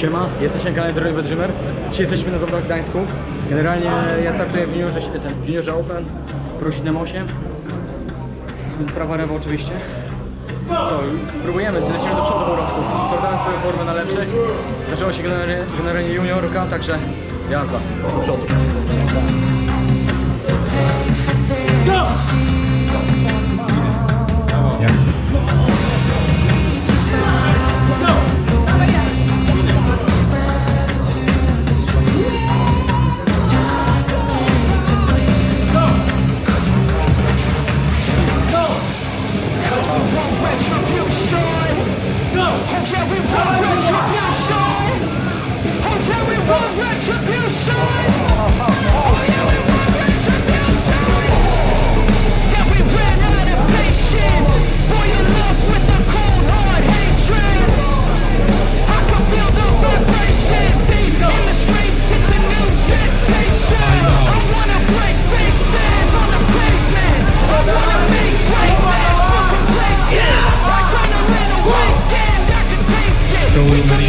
Siema, jesteśmy kanałem Drogi Bedrzymer. Dzisiaj jesteśmy na zawodach w Gdańsku. Generalnie ja startuję w juniorze, ten, w juniorze Open, Pro 7-8. Prawa rewa oczywiście. Co, próbujemy, lecimy do przodu po prostu. Sprawdzamy swoją formę na lepszych. Zaczęło się generalnie, generalnie juniorka, także jazda, do przodu. Cause Kevin Brown. going many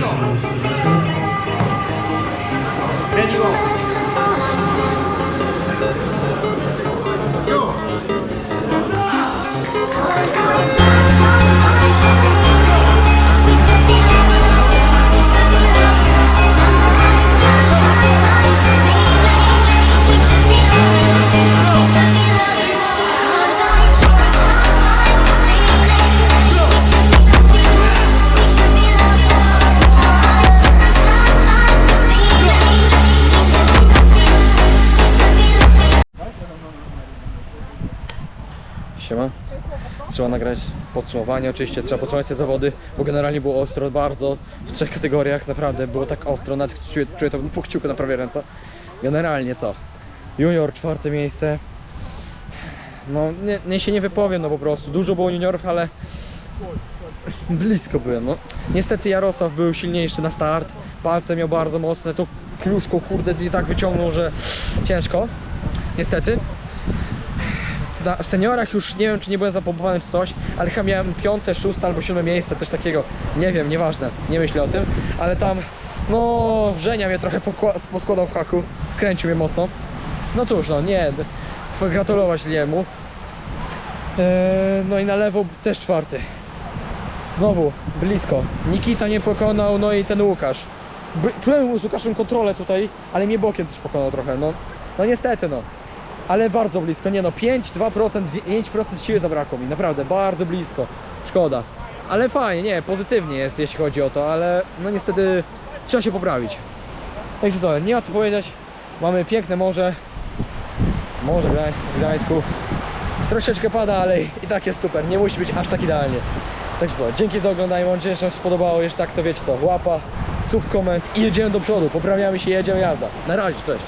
种就是说。Siema. Trzeba nagrać podsumowanie, oczywiście trzeba podsumować te zawody, bo generalnie było ostro bardzo w trzech kategoriach, naprawdę było tak ostro, nawet czuję, czuję to po kciuku na prawie ręce. Generalnie co? Junior czwarte miejsce. No nie, nie się nie wypowiem, no po prostu. Dużo było juniorów, ale blisko byłem. No. Niestety Jarosław był silniejszy na start, palce miał bardzo mocne, to kluszko kurde mnie tak wyciągnął, że ciężko. Niestety na, w seniorach już nie wiem, czy nie byłem zapompowany czy coś, ale chyba miałem piąte, szóste albo siódme miejsce, coś takiego. Nie wiem, nieważne, nie myślę o tym, ale tam, no, Żenia mnie trochę poskładał w haku, kręcił mnie mocno. No cóż, no, nie, gratulować Liemu. Eee, no i na lewo też czwarty. Znowu, blisko. Nikita nie pokonał, no i ten Łukasz. Czułem z Łukaszem kontrolę tutaj, ale mnie bokiem też pokonał trochę, no. No niestety, no ale bardzo blisko. Nie no, 5, 2%, 5% siły zabrakło mi, naprawdę, bardzo blisko. Szkoda. Ale fajnie, nie, pozytywnie jest, jeśli chodzi o to, ale no niestety trzeba się poprawić. Także to, nie ma co powiedzieć. Mamy piękne morze. Morze w Gdańsku. Troszeczkę pada, ale i tak jest super. Nie musi być aż tak idealnie. Także co, dzięki za oglądanie. Mam nadzieję, że się spodobało. Jeśli tak, to wiecie co, łapa, sub, koment i jedziemy do przodu. Poprawiamy się, jedziemy jazda. Na razie, cześć.